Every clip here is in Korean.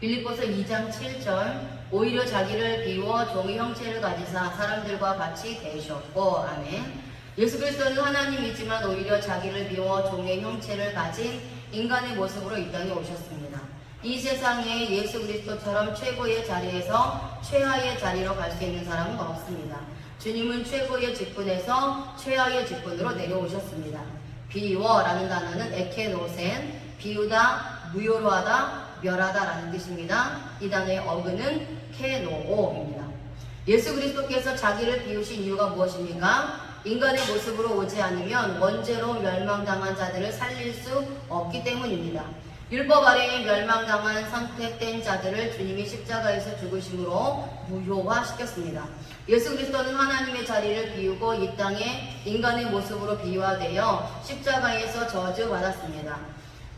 빌립보서 2장 7절 오히려 자기를 비워 종의 형체를 가지사 사람들과 같이 되셨고 아멘. 예수 그리스도는 하나님이지만 오히려 자기를 비워 종의 형체를 가진 인간의 모습으로 이 땅에 오셨습니다. 이 세상에 예수 그리스도처럼 최고의 자리에서 최하의 자리로 갈 수 있는 사람은 없습니다. 주님은 최고의 직분에서 최하의 직분으로 내려오셨습니다. 비워라는 단어는 에케노센, 비우다, 무효로 하다, 멸하다라는 뜻입니다. 이 단어의 어근은 케노오입니다. 예수 그리스도께서 자기를 비우신 이유가 무엇입니까? 인간의 모습으로 오지 않으면 원죄로 멸망당한 자들을 살릴 수 없기 때문입니다. 율법 아래에 멸망당한 선택된 자들을 주님이 십자가에서 죽으심으로 무효화시켰습니다. 예수 그리스도는 하나님의 자리를 비우고 이 땅에 인간의 모습으로 비유화되어 십자가에서 저주받았습니다.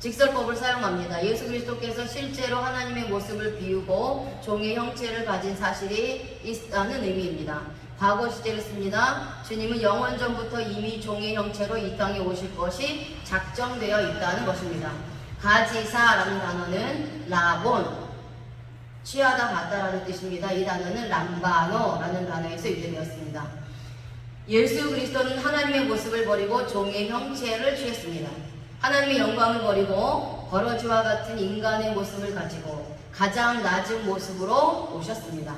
직설법을 사용합니다. 예수 그리스도께서 실제로 하나님의 모습을 비우고 종의 형체를 가진 사실이 있다는 의미입니다. 과거 시제를 씁니다. 주님은 영원 전부터 이미 종의 형체로 이 땅에 오실 것이 작정되어 있다는 것입니다. 가지사라는 단어는 라본, 취하다 같다라는 뜻입니다. 이 단어는 람바노라는 단어에서 유래되었습니다. 예수 그리스도는 하나님의 모습을 버리고 종의 형체를 취했습니다. 하나님의 영광을 버리고 버러지와 같은 인간의 모습을 가지고 가장 낮은 모습으로 오셨습니다.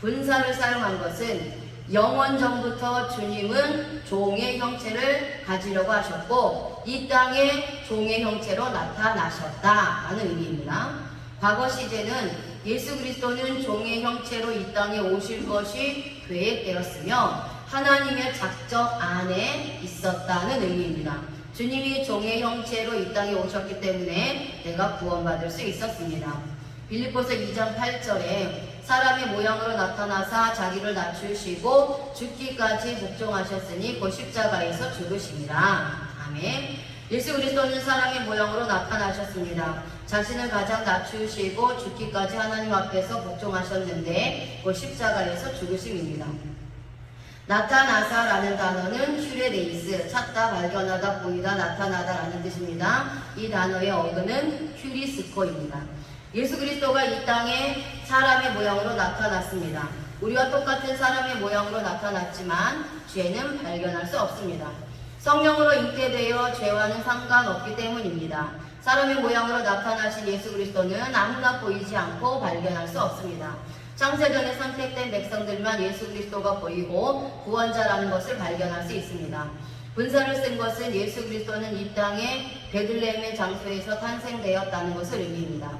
분사를 사용한 것은 영원 전부터 주님은 종의 형체를 가지려고 하셨고 이 땅에 종의 형체로 나타나셨다라는 의미입니다. 과거 시제는 예수 그리스도는 종의 형체로 이 땅에 오실 것이 계획되었으며 하나님의 작정 안에 있었다는 의미입니다. 주님이 종의 형체로 이 땅에 오셨기 때문에 내가 구원받을 수 있었습니다. 빌립보서 2장 8절에 사람의 모양으로 나타나사 자기를 낮추시고 죽기까지 복종하셨으니 곧 십자가에서 죽으심이라. 아멘. 예수 그리스도는 사람의 모양으로 나타나셨습니다. 자신을 가장 낮추시고 죽기까지 하나님 앞에서 복종하셨는데 곧 십자가에서 죽으심입니다. 나타나사라는 단어는 휴레데이스, 찾다, 발견하다, 보이다, 나타나다라는 뜻입니다. 이 단어의 어근은 휴리스코입니다. 예수 그리스도가 이 땅에 사람의 모양으로 나타났습니다. 우리와 똑같은 사람의 모양으로 나타났지만 죄는 발견할 수 없습니다. 성령으로 잉태되어 죄와는 상관없기 때문입니다. 사람의 모양으로 나타나신 예수 그리스도는 아무나 보이지 않고 발견할 수 없습니다. 창세전에 선택된 백성들만 예수 그리스도가 보이고 구원자라는 것을 발견할 수 있습니다. 분사를 쓴 것은 예수 그리스도는 이 땅에 베들레헴의 장소에서 탄생되었다는 것을 의미합니다.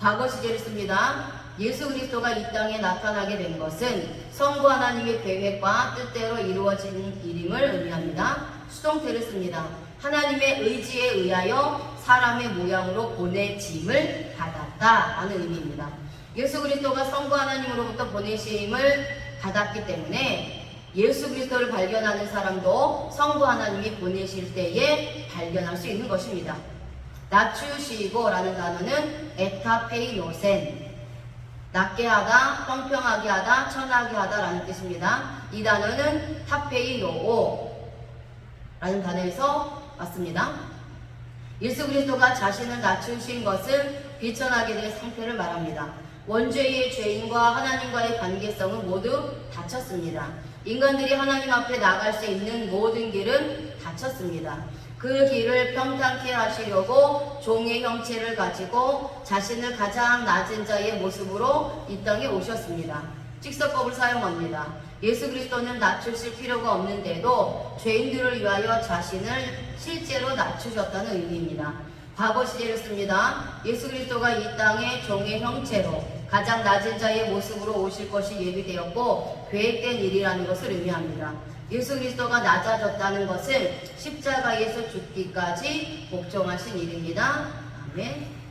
과거 시제를 씁니다. 예수 그리스도가 이 땅에 나타나게 된 것은 성부 하나님의 계획과 뜻대로 이루어진 일임을 의미합니다. 수동태를 씁니다. 하나님의 의지에 의하여 사람의 모양으로 보내짐을 받았다 라는 의미입니다. 예수 그리스도가 성부 하나님으로부터 보내심을 받았기 때문에 예수 그리스도를 발견하는 사람도 성부 하나님이 보내실 때에 발견할 수 있는 것입니다. 낮추시고라는 단어는 에타페이노센 낮게 하다, 평평하게 하다, 천하게 하다라는 뜻입니다. 이 단어는 타페이노오라는 단어에서 왔습니다. 예수 그리스도가 자신을 낮추신 것은 비천하게 된 상태를 말합니다. 원죄의 죄인과 하나님과의 관계성은 모두 닫혔습니다. 인간들이 하나님 앞에 나갈 수 있는 모든 길은 닫혔습니다. 그 길을 평탄케 하시려고 종의 형체를 가지고 자신을 가장 낮은 자의 모습으로 이 땅에 오셨습니다. 직설법을 사용합니다. 예수 그리스도는 낮추실 필요가 없는데도 죄인들을 위하여 자신을 실제로 낮추셨다는 의미입니다. 과거 시제를 씁니다. 예수 그리스도가 이 땅에 종의 형체로 가장 낮은 자의 모습으로 오실 것이 예비되었고 계획된 일이라는 것을 의미합니다. 예수 그리스도가 낮아졌다는 것은 십자가에서 죽기까지 복종하신 일입니다. 아멘.